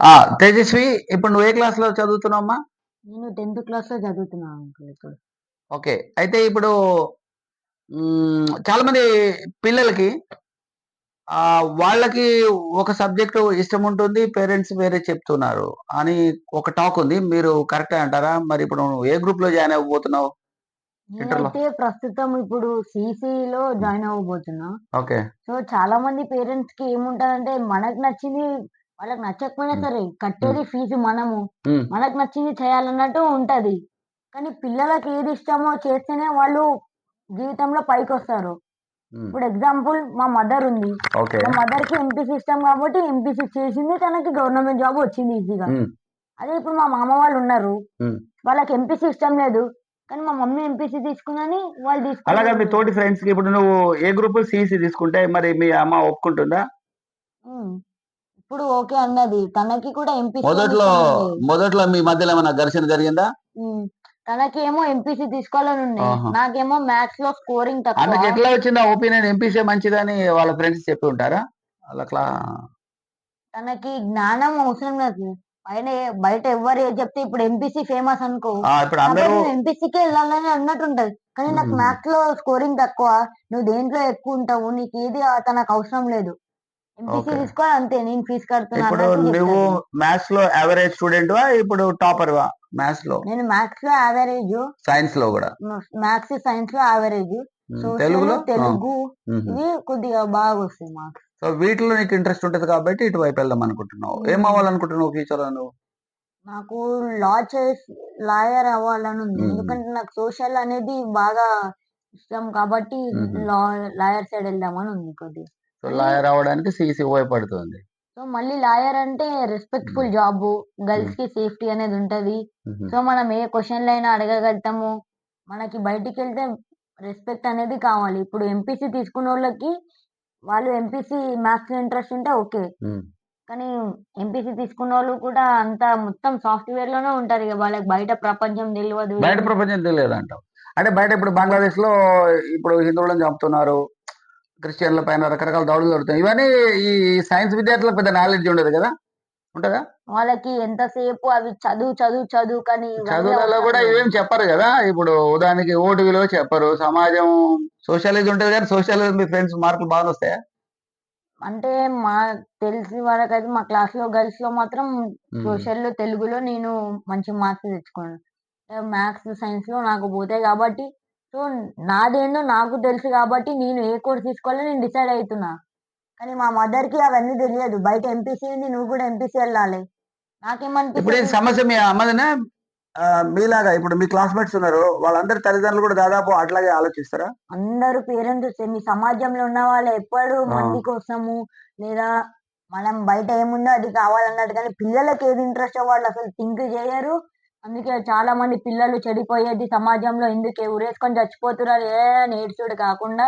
ఆ తేజస్వి ఇప్పుడు నువ్వు ఏ క్లాస్లో చదువుతున్నావమ్మా? నేను టెన్త్ క్లాస్లో చదువుతున్నాను అంకుల్ ఇప్పుడు. ఓకే అయితే ఇప్పుడు చాలా మంది పిల్లలకి ఆ వాళ్ళకి ఒక సబ్జెక్టు ఇష్టం ఉంటుంది పేరెంట్స్ వేరే చెప్తున్నారు అని ఒక టాక్ ఉంది. మీరు కరెక్ట్ అంటారా? మరి ఇప్పుడు ఏ గ్రూప్లో జాయిన్ అవ్వబోతున్నావు. నేనైతే ప్రస్తుతం ఇప్పుడు లో జాయిన్ అవ్వబోతున్నా. ఓకే. సో చాలా మంది పేరెంట్స్కి ఏముంటదంటే మనకు నచ్చింది వాళ్ళకి నచ్చకపోయినా. సరే కట్టేది ఫీజు మనము. మనకు నచ్చింది చేయాలన్నట్టు ఉంటది. కానీ పిల్లలకి ఏది ఇష్టమో చేస్తేనే వాళ్ళు జీవితంలో పైకి వస్తారు ఇప్పుడు ఎగ్జాంపుల్ మా మదర్ ఉంది. మా మదర్కి ఎంపీసీ ఇష్టం కాబట్టి ఎంపీసీ చేసింది తనకి గవర్నమెంట్ జాబ్ వచ్చింది ఈజీగా. అదే ఇప్పుడు మా మామ వాళ్ళు ఉన్నారు. వాళ్ళకి ఎంపీసీ ఇష్టం లేదు. కానీ మా మమ్మీ ఎంపీసీ తీసుకుందని వాళ్ళు అలాగా మీ తీసుకున్నారు తోటి ఫ్రెండ్స్కి ఇప్పుడు నువ్వు ఏ గ్రూప్ సిఇసి తీసుకుంటే మరి మీ అమ్మ ఒప్పుకుంటుందా. ఇప్పుడు ఓకే అన్నది. తనకి కూడా ఎంపీసీ మొదట్లో మొదట్లో మీ మధ్యలో ఏమైనా ఘర్షణ జరిగిందా? తనకి ఏమో ఎంపీసీ తీసుకోవాలని ఆహా. నాకేమో మ్యాథ్స్లో స్కోరింగ్ ఆమెకి తక్కువ ఎట్లా వచ్చింది ఒపీనియన్? ఎంపీసీ మంచిదని వాళ్ళ ఫ్రెండ్స్ చెప్పి ఉంటారా? అలా క్లా తనకి జ్ఞానం అవసరం లేదు. పైన బయట ఎవరు ఏది చెప్తే ఇప్పుడు ఎంపీసీ ఫేమస్ అనుకో. ఆ, ఇప్పుడు అందరూ ఎంపీసీకే వెళ్ళాలని అన్నట్టు ఉంటది కానీ నాకు. మ్యాథ్స్లో స్కోరింగ్ తక్కువ. నువ్వు దేంట్లో ఎక్కువ ఉంటావు? నీకు ఏది ఆ- తనకు అవసరం లేదు. ఎంపీసీ. తీసుకోవాలి అంతే నేను ఫీజు కడుతున్నా ఇప్పుడు నువ్వు. మ్యాథ్స్లో యావరేజ్ స్టూడెంట్ వా? ఇప్పుడు టాపర్ వా? మ్యాథ్స్లో? నేను మ్యాథ్స్లో యావరేజ్ సైన్స్లో కూడా? మ్యాథ్స్ సైన్స్లో యావరేజ్ తెలుగులో? తెలుగు కొద్దిగా బాగా వస్తాయి మార్క్స్ సో వీటిలో నీకు ఇంట్రెస్ట్ ఉంటుంది కాబట్టి ఇటువైపు వెళ్దాం అనుకుంటున్నావు. ఏం. అవ్వాలనుకుంటున్నావు ఫ్యూచర్లో నువ్వు? నాకు లా చేసి లాయర్ అవ్వాలని ఉంది. ఎందుకంటే నాకు సోషల్ అనేది బాగా ఇష్టం కాబట్టి. లా లాయర్ సైడ్ వెళ్దామని ఉంది కొద్దిగా. సో లాయర్ అవ్వడానికి సిసి ఉపయోగపడుతుంది సో మళ్ళీ లాయర్ అంటే రెస్పెక్ట్ఫుల్ జాబ్ గర్ల్స్కి సేఫ్టీ అనేది ఉంటది. సో మనం ఏ క్వశ్చన్లు అయినా అడగగలుగుతాము మనకి బయటికి వెళ్తే రెస్పెక్ట్ అనేది కావాలి. ఇప్పుడు ఎంపీసీ తీసుకున్న వాళ్ళకి వాళ్ళు ఎంపీసీ మ్యాథ్స్ ఇంట్రెస్ట్ ఉంటే ఓకే. కానీ ఎంపీసీ తీసుకున్న వాళ్ళు కూడా అంత మొత్తం సాఫ్ట్వేర్లోనే ఉంటారు ఇక వాళ్ళకి బయట ప్రపంచం తెలియదు బయట ప్రపంచం తెలియదు అంటావు అంటే బయట ఇప్పుడు బంగ్లాదేశ్లో ఇప్పుడు హిందువులను చంపుతున్నారు. క్రిస్టియన్ల పైన రకరకాల దాడులు జరుగుతాయి. ఇవన్నీ ఈ సైన్స్ విద్యార్థులకు పెద్ద నాలెడ్జ్ ఉండదు కదా? ఉంటుందా? వాళ్ళకి ఎంతసేపు అవి చదువు చదువు చదువు కానీ చదువులలో కూడా. ఏం చెప్పరు కదా? ఇప్పుడు ఉదాహరణకి ఓటు విలువ చెప్పరు. సమాజం సోషలిజం ఉంటుంది కానీ సోషలిజం మీ ఫ్రెండ్స్ మార్కులు బాగా వస్తాయా? అంటే మా తెలిసి వరకైతే మా క్లాస్లో గర్ల్స్లో మాత్రం. సోషల్లో తెలుగులో నేను మంచి మార్క్స్ తెచ్చుకున్నాను. మ్యాథ్స్ సైన్స్లో నాకు పోతాయి కాబట్టి సో నాదేందో నాకు తెలుసు కాబట్టి నేను ఏ కోర్స్ తీసుకోవాలో నేను డిసైడ్ అవుతున్నా కానీ మా మదర్కి అవన్నీ తెలియదు. బయట ఎంపీసీ ఉంది నువ్వు కూడా ఎంపీసీ వెళ్ళాలి ఇప్పుడు ఈ నాకేమనిపిస్తుంది? సమస్య మీ అమ్మదినే? ఆ, మీలాగా ఇప్పుడు మీ క్లాస్మేట్స్ ఉన్నారు. వాళ్ళందరి తల్లిదండ్రులు కూడా దాదాపు అట్లాగే ఆలోచిస్తారా? అందరూ పేరెంట్స్ మీ సమాజంలో ఉన్న వాళ్ళు ఎప్పుడు. మంది కోసము లేదా మనం బయట ఏముందో అది కావాలన్నట్టు కానీ పిల్లలకి ఏది ఇంట్రెస్ట్ వాళ్ళు అసలు థింక్ చేయరు. అందుకే చాలా మంది పిల్లలు చెడిపోయేది సమాజంలో ఎందుకే? ఉరేసుకొని చచ్చిపోతున్నారు. ఏ నేర్చుడు కాకుండా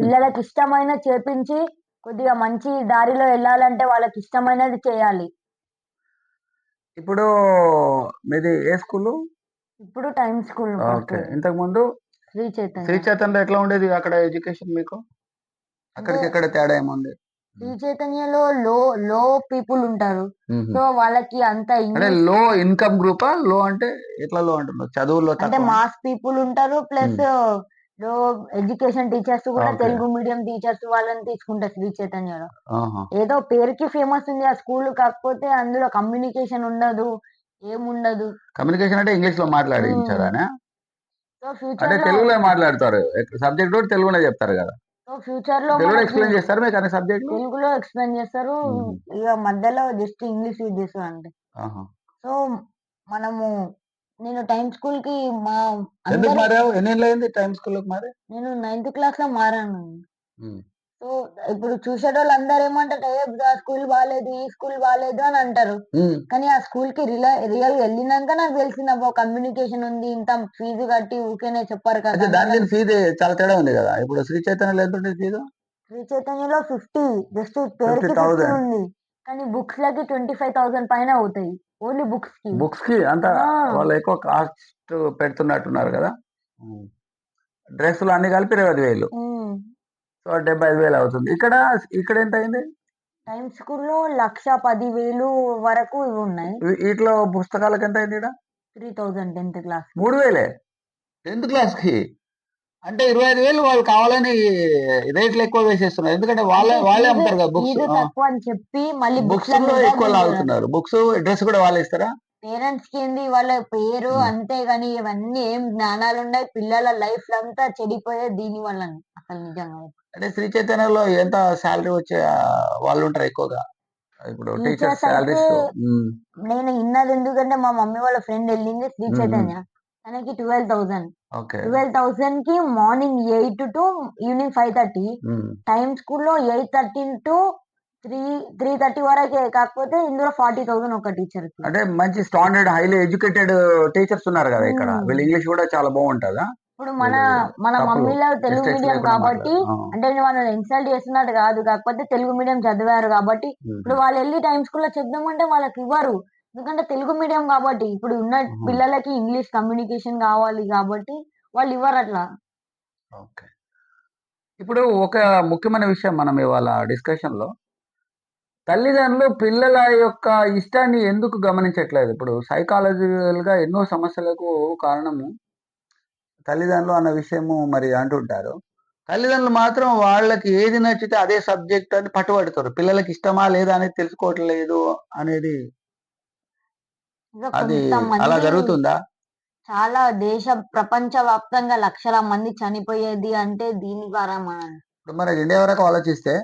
పిల్లలకి ఇష్టమైన చేపించి కొద్దిగా మంచి దారిలో వెళ్ళాలంటే వాళ్ళకి ఇష్టమైనది చేయాలి. ఇప్పుడు మీది ఏ స్కూల్? ఇప్పుడు టైమ్ స్కూల్ ఓకే. ఇంతకు ముందు శ్రీ శ్రీ చైతన్య చైతన్యలో ఎట్లా ఉండేది అక్కడ ఎడ్యుకేషన్ మీకు? అక్కడికి ఎక్కడ తేడా ఏముంది? శ్రీ చైతన్యలో లో లో పీపుల్ ఉంటారు. సో వాళ్ళకి అంత అంటే లో ఇన్కమ్ గ్రూపా? లో అంటే ఎట్లా లో అంటున్నావు? చదువుల్లో అంటే మాస్ పీపుల్ ఉంటారు ప్లస్లో ఎడ్యుకేషన్ టీచర్స్ కూడా. తెలుగు మీడియం టీచర్స్ వాళ్ళని తీసుకుంటారు శ్రీ చైతన్యలో. ఏదో పేరుకి ఫేమస్ ఉంది ఆ స్కూల్ కాకపోతే అందులో కమ్యూనికేషన్ ఉండదు ఏముండదు. కమ్యూనికేషన్ అంటే ఇంగ్లీష్లో మాట్లాడించారా సో అంటే తెలుగులో మాట్లాడతారు. సబ్జెక్ట్ కూడా తెలుగులో చెప్తారు కదా. ఫ్యూచర్లో ఎక్స్ప్లెయిన్ చేస్తారు మీకు అన్ని సబ్జెక్టులు తెలుగులో ఎక్స్ప్లెయిన్ చేస్తారు. ఇక మధ్యలో జస్ట్ ఇంగ్లీష్ అంతే. ఆహా. సో మనము నేను టైమ్ స్కూల్కి మా ఎందుకు మారావు? ఎన్ని అయింది టైమ్ స్కూల్ మారి? నేను నైన్త్ క్లాస్లో మారాను. ఇప్పుడు చూసేటోళ్ళు అందరు ఏమంటారు "ఏ, ఆ స్కూల్ బాగాలేదు ఈ స్కూల్ బాగాలేదు అని అంటారు. కానీ ఆ స్కూల్కి రియల్ రియల్ వెళ్ళినాక నాకు అబ్బో కమ్యూనికేషన్ ఉంది ఇంత ఫీజు కట్టి ఊకేనే చెప్పారు కదా దానికి ఫీజు చాలా తేడా ఉంది కదా. ఇప్పుడు శ్రీ చైతన్యలో ఎంత ఉంటుంది ఫీజు? శ్రీ చైతన్యలో ఫిఫ్టీ జస్ట్ పేరుకి 50,000. ఫిఫ్టీ ఉంది. కానీ బుక్స్ లకి ట్వంటీ ఫైవ్ థౌసండ్ పైన అవుతాయి. ఓన్లీ బుక్స్కి. బుక్స్కి అంత. వాళ్ళు ఎక్కువ కాస్ట్ పెడుతున్నట్టున్నారు కదా. డ్రెస్సులు అన్ని కలిపి ఇరవై వేలు. సో డెబ్బై ఐదు వేలు అవుతుంది. ఇక్కడ ఇక్కడ ఎంత అయింది టైమ్ స్కూల్లో లక్ష పదివేలు వరకు ఇవి ఉన్నాయి. వీటిలో పుస్తకాలకు ఎంత అయింది? త్రీ థౌజండ్ టెన్త్ క్లాస్ మూడు వేలే? టెన్త్ క్లాస్కి? అంటే ఇరవై ఐదు వేలు వాళ్ళు కావాలని రేట్లు ఎక్కువ వేసేస్తున్నారు. ఎందుకంటే వాళ్ళే వాళ్ళే అమ్ముతారు కదా బుక్స్. తక్కువ అని చెప్పి మళ్ళీ బుక్స్ ఎక్కువ లాగుతున్నారు. బుక్స్ డ్రెస్ కూడా వాళ్ళే ఇస్తారా? పేరెంట్స్కి ఏంది? వాళ్ళ పేరు. అంతే గాని ఇవన్నీ ఏం జ్ఞానాలు ఉన్నాయి పిల్లల లైఫ్ అంతా చెడిపోయే దీని వల్ల అసలు నిజంగా. అంటే శ్రీ చైతన్యలో ఎంత శాలరీ వచ్చే వాళ్ళు ఉంటారు ఎక్కువగా? ఇప్పుడు శాలరీస్ నేను ఇన్నది ఎందుకంటే మా మమ్మీ వాళ్ళ ఫ్రెండ్ వెళ్ళింది శ్రీ. చైతన్య. తనకి twelve thousand. Twelve థౌసండ్కి morning eight to evening five thirty. Time స్కూల్లో eight thirty to three three thirty వరకే కాకపోతే ఇందులో ఫార్టీ థౌసండ్ ఒక టీచర్ అంటే మంచి స్టాండర్డ్ హైలీ ఎడ్యుకేటెడ్ టీచర్స్ ఉన్నారు కదా ఇక్కడ. వీళ్ళ ఇంగ్లీష్ కూడా చాలా బాగుంటుందా ఇప్పుడు మన వీళ్ళు మన మమ్మీలో తెలుగు మీడియం కాబట్టి. అంటే నేను వాళ్ళని ఇన్సల్ట్ చేస్తున్నట్టు కాదు కాకపోతే తెలుగు మీడియం చదివారు కాబట్టి. ఇప్పుడు వాళ్ళు వెళ్ళి టైమ్ స్కూల్లో చెప్దామంటే వాళ్ళకి ఇవ్వరు ఎందుకంటే తెలుగు మీడియం కాబట్టి ఇప్పుడు ఉన్న. పిల్లలకి ఇంగ్లీష్ కమ్యూనికేషన్ కావాలి కాబట్టి వాళ్ళు ఇవ్వరు అట్లా ఇప్పుడు ఒక ముఖ్యమైన విషయం మనం ఇవాళ డిస్కషన్లో తల్లిదండ్రులు పిల్లల యొక్క ఇష్టాన్ని ఎందుకు గమనించట్లేదు? ఇప్పుడు సైకాలజికల్గా ఎన్నో సమస్యలకు కారణము తల్లిదండ్రులు అన్న విషయము మరి అంటుంటారు. తల్లిదండ్రులు మాత్రం వాళ్ళకి ఏది నచ్చితే అదే సబ్జెక్ట్ అని పట్టుబడతారు. పిల్లలకి ఇష్టమా లేదా అనేది తెలుసుకోవట్లేదు అనేది అది అలా జరుగుతుందా? చాలా దేశ ప్రపంచ వ్యాప్తంగా లక్షల మంది చనిపోయేది అంటే దీని ద్వారా మనం ఇప్పుడు మన ఇండియా వరకు ఆలోచిస్తే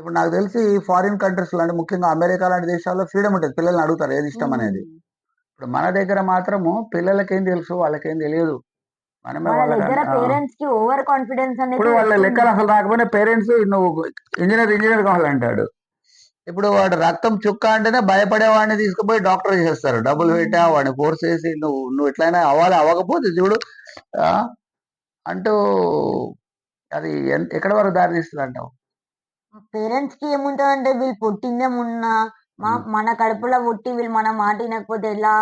ఇప్పుడు నాకు తెలిసి ఫారిన్ కంట్రీస్ లాంటి ముఖ్యంగా అమెరికా లాంటి దేశాల్లో ఫ్రీడమ్ ఉంటుంది. పిల్లల్ని అడుగుతారు ఏది ఇష్టం అనేది. ఇప్పుడు మన దగ్గర మాత్రము పిల్లలకేం తెలుసు వాళ్ళకేం తెలియదు. మనమే మన వాళ్ళకి దగ్గర ఆ. పేరెంట్స్కి ఓవర్ కాన్ఫిడెన్స్ అనేది ఇప్పుడు వాళ్ళ లెక్కలు అసలు రాకపోయినా పేరెంట్స్ నువ్వు ఇంజనీర్ ఇంజనీర్ కావాలంటాడు. ఇప్పుడు వాడు రక్తం చుక్క అంటేనే భయపడే వాడిని తీసుకుపోయి డాక్టర్ చేస్తారు డబ్బులు పెట్టా వాడిని ఫోర్స్ చేసి నువ్వు నువ్వు ఎట్లయినా అవ్వాలి అవ్వకపోతే చూడు అంటూ అది ఎక్కడి వరకు దారి తీస్తుంది అంటావు పేరెంట్స్కి ఏముంటదంటే వీళ్ళు పుట్టిందే ఉన్నా మా. మన కడుపులో పుట్టి వీళ్ళు మన మాట వినకపోతే ఎలా?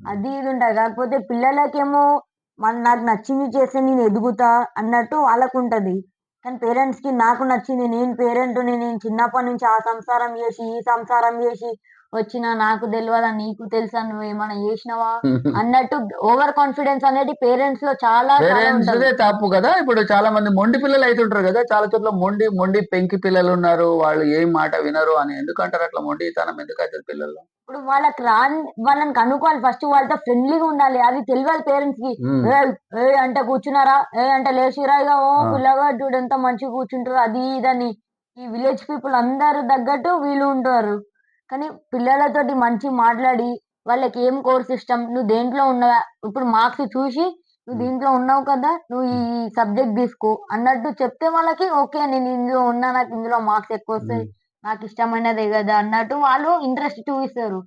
అది ఇది ఉంటాయి. కాకపోతే పిల్లలకేమో మన నాకు నచ్చింది చేస్తే నేను ఎదుగుతా అన్నట్టు వాళ్ళకు ఉంటది కానీ పేరెంట్స్కి నాకు నచ్చింది నేను పేరెంట్ నేను చిన్నప్పటి నుంచి ఆ సంసారం చేసి ఈ సంసారం చేసి వచ్చిన నాకు తెలియదా నీకు తెలుసా నువ్వు ఏమైనా చేసినావా? అన్నట్టు ఓవర్ కాన్ఫిడెన్స్ అనేది పేరెంట్స్లో చాలా పేరెంట్స్ తప్పు కదా? ఇప్పుడు చాలా మంది మొండి పిల్లలు అవుతుంటారు కదా? చాలా చోట్ల మొండి మొండి పెంకి పిల్లలు ఉన్నారు. వాళ్ళు ఏం మాట వినరు అని ఎందుకు అంటారు అట్లా మొండితనం ఎందుకు అవుతుంది పిల్లలు ఇప్పుడు వాళ్ళకి రాని వాళ్ళని కనుక్కోవాలి. ఫస్ట్ వాళ్ళతో ఫ్రెండ్లీగా ఉండాలి. అది తెలియాలి పేరెంట్స్కి. ఉమ్, ఏ అంటే కూర్చున్నారా? ఏ అంటే లేచిరా ఇక ఓ ఆ. పిల్లగా చూడు ఎంత మంచిగా కూర్చుంటారు అది ఇదని. ఈ విలేజ్ పీపుల్ అందరు తగ్గట్టు వీళ్ళు ఉంటారు. కానీ పిల్లలతోటి మంచి మాట్లాడి వాళ్ళకి ఏం కోర్స్ ఇష్టం? నువ్వు దేంట్లో ఉన్నావా? ఇప్పుడు మార్క్స్ చూసి నువ్వు. దీంట్లో ఉన్నావు కదా నువ్వు ఈ సబ్జెక్ట్ తీసుకో అన్నట్టు చెప్తే వాళ్ళకి ఓకే నేను ఇందులో ఉన్నా నాకు ఇందులో మార్క్స్ ఎక్కువ వస్తాయి నాకు ఇష్టమైనదే కదా అన్నట్టు వాళ్ళు ఇంట్రెస్ట్ చూపిస్తారు.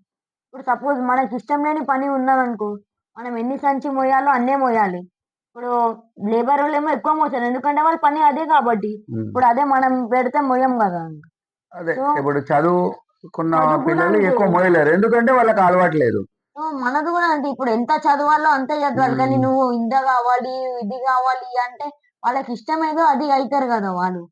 ఇప్పుడు సపోజ్ మనకి ఇష్టం లేని పని ఉన్నదనుకో మనం ఎన్ని సంచి మోయాలో అన్నే మోయాలి. ఇప్పుడు లేబర్ వాళ్ళు ఏమో ఎక్కువ మోసారు ఎందుకంటే వాళ్ళ పని అదే కాబట్టి. ఇప్పుడు అదే మనం పెడితే మోయం కదా. అదే ఇప్పుడు చదువు కూడా పిల్లలు. ఎక్కువ మోయలేరు. ఎందుకంటే వాళ్ళకి అలవాటు లేదు. మనది కూడా అంటే ఇప్పుడు ఎంత చదవాలో అంతే చదవాలి. కానీ. నువ్వు ఇంత కావాలి ఇది కావాలి అంటే వాళ్ళకి ఇష్టమేదో అది అవుతారు కదా వాళ్ళు.